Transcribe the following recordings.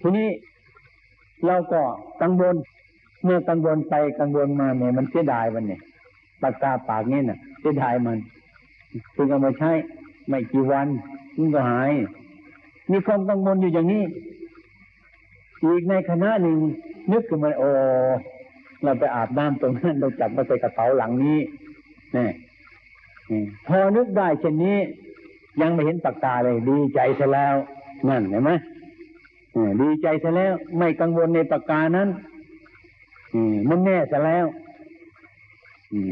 ทีนี้เราก็กังวลเมื่อกังวลไปกังวลมาเนี่ยมันเสียดายมันเนี่ยปากกาปากนี่น่ะเสียดายมันจึงเอามาใช้ไม่กี่วันมันก็หาย มีความกังวลอยู่อย่างนี้ อีกในคณะหนึ่งนึกขึ้นมาโอ้เราไปอาบน้ำตรงนั้นเราจับมาใส่กระเป๋าหลังนี้นี่พอนึกได้เช่นนี้ ยังไม่เห็นปากกาเลยดีใจซะแล้ว นั่นเห็นไหม ดีใจซะแล้ว ไม่กังวลในปากกานั้นมันแน่ซะแล้ว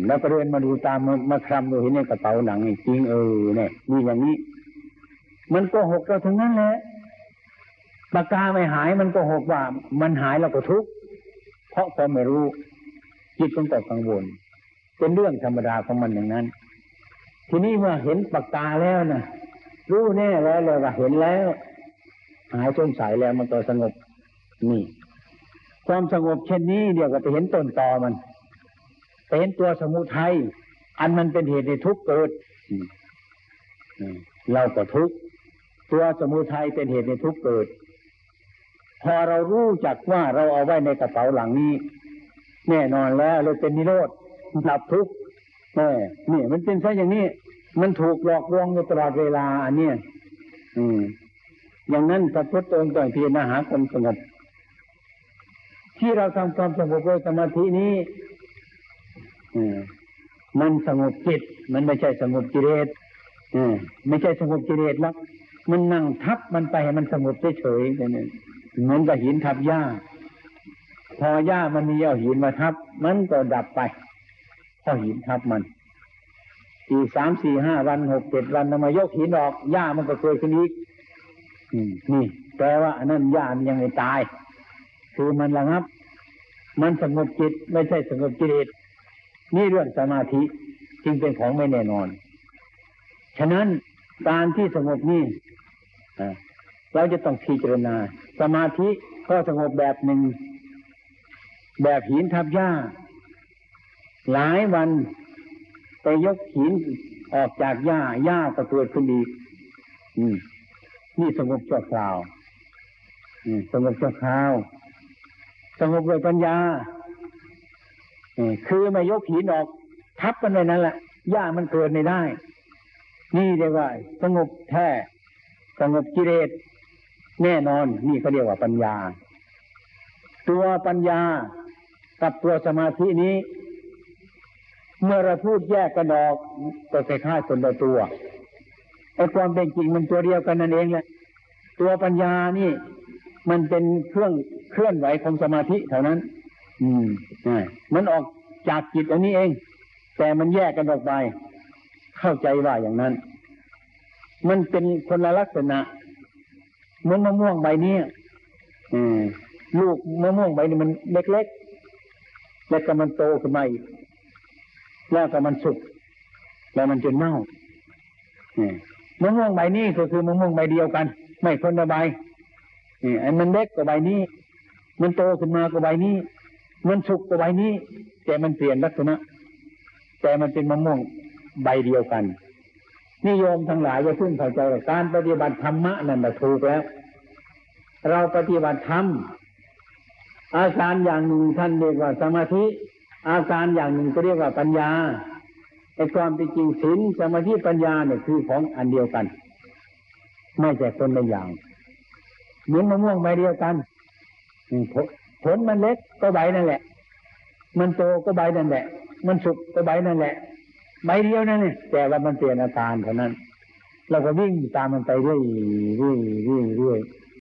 แล้วก็เดินมาดูตามมามาคลำดูเห็นในกระเป๋าหนังจริงเออเนี่ยมีอย่างนี้ มันโกหกเราถึงนั้นแหละปากกาไม่หายมันโกหกว่า มันหายเราก็ทุกข์เพราะความไม่รู้ จิตมันก็กังวล เป็นเรื่องธรรมดาของมันอย่างนั้น ทีนี้เมื่อเห็นปากกาแล้วนะรู้แน่แล้วเลยว่าเห็นแล้ว หายสงสัยแล้วมันก็สงบนี่ ความสงบเช่นนี้เดี๋ยวก็ไปเห็นต้นตอมันไปเห็นตัวสมุทัยอันมันเป็นเหตุในทุกเกิดเราก็ทุกตัวสมุทัยเป็นเหตุในทุกเกิด พอเรารู้จักว่าเราเอาไว้ในกระเป๋าหลังนี้ แน่นอนแล้วเราเป็นนิโรธดับทุกข์แน่นี่มันเป็นซะอย่างนี้ มันถูกหลอกลวงอยู่ตลอดเวลาอันเนี้ยอืม อย่างนั้นพระพุทธองค์ต้องพิจารณาหาความสงบ ที่เราทำความสงบโดยสมาธินี้มันสงบจิต มันไม่ใช่สงบกิเลสไม่ใช่สงบกิเลสแล้วมันนั่งทับมันไปให้มันสงบเฉยๆนั่นเหมือนกับหินทับหญ้า พอหญ้ามันมีเอาหินมาทับ มันก็ดับไปพอหินทับมันอีกสามสี่ห้าวันหกเจ็ดวันนำมายกหินออกหญ้ามันก็เกิดขึ้นอีก นี่แปลว่าอันนั้นญามันยังไม่ตาย คือมันระงับ มันสงบจิตไม่ใช่สงบกิเลสนี่เรื่องสมาธิจึงเป็นของไม่แน่นอน ฉะนั้นการที่สงบนี่เราจะต้องพิจารณา สมาธิก็สงบแบบหนึ่ง แบบหินทับหญ้า หลายวันไปยกหินออกจากหญ้าหญ้าก็เกิดขึ้นอีก อืม นี่สงบชั่วคราวสงบชั่วคราว สงบโดยปัญญาคือไม่ยกหินออก ทับกันในนั้นแหละหญ้ามันเกิดไม่ได้ นี่เรียกว่า สงบแท้ สงบกิเลสแน่นอน นี่เขาเรียกว่าปัญญา ตัวปัญญากับตัวสมาธินี้ เมื่อเราพูดแยกกันออกก็คล้ายๆคนละตัว ไอ้ความเป็นจริงมันตัวเดียวกันนั่นเองแหละตัวปัญญานี่ มันเป็นเครื่องเคลื่อนไหวของสมาธิเท่านั้น อืมใช่มันออกจากจิตอันนี้เอง แต่มันแยกกันออกไป เข้าใจว่าอย่างนั้น มันเป็นคนละลักษณะเหมือนมะม่วงใบนี้ลูกมะม่วงใบนี้มันเล็กๆ แล้วก็มันโตขึ้นมาอีกแล้วก็มันสุก แล้วมันจะเน่า มะม่วงใบนี้ก็คือมะม่วงใบเดียวกัน ไม่คนละใบนี่ไอ้มันเล็กกว่าใบนี้ มันโตขึ้นมากว่าใบนี้ มันสุกกว่าใบนี้ แต่มันเปลี่ยนลักษณะ แต่มันเป็นมะม่วงใบเดียวกันนิยมทั้งหลายจะพึ่งเข้าใจการปฏิบัติธรรมะนั่นแหละถูกแล้ว เราปฏิบัติธรรมอาการอย่างหนึ่งท่านเรียกว่าสมาธิ อาการอย่างหนึ่งก็เรียกว่าปัญญา ไอ้ความเป็นจริงศีลสมาธิปัญญาเนี่ยคือของอันเดียวกัน ไม่ใช่คนละอย่างเหมือนมะม่วงใบเดียวกันผลมันเล็กก็ใบนั่นแหละ มันโตก็ใบนั่นแหละ มันสุกก็ใบนั่นแหละใบเดียวนั่นนี่แต่ว่ามันเปลี่ยนอาการเท่านั้น เราก็วิ่งตามมันไปเรื่อยเรื่อยเรื่อยเรื่อย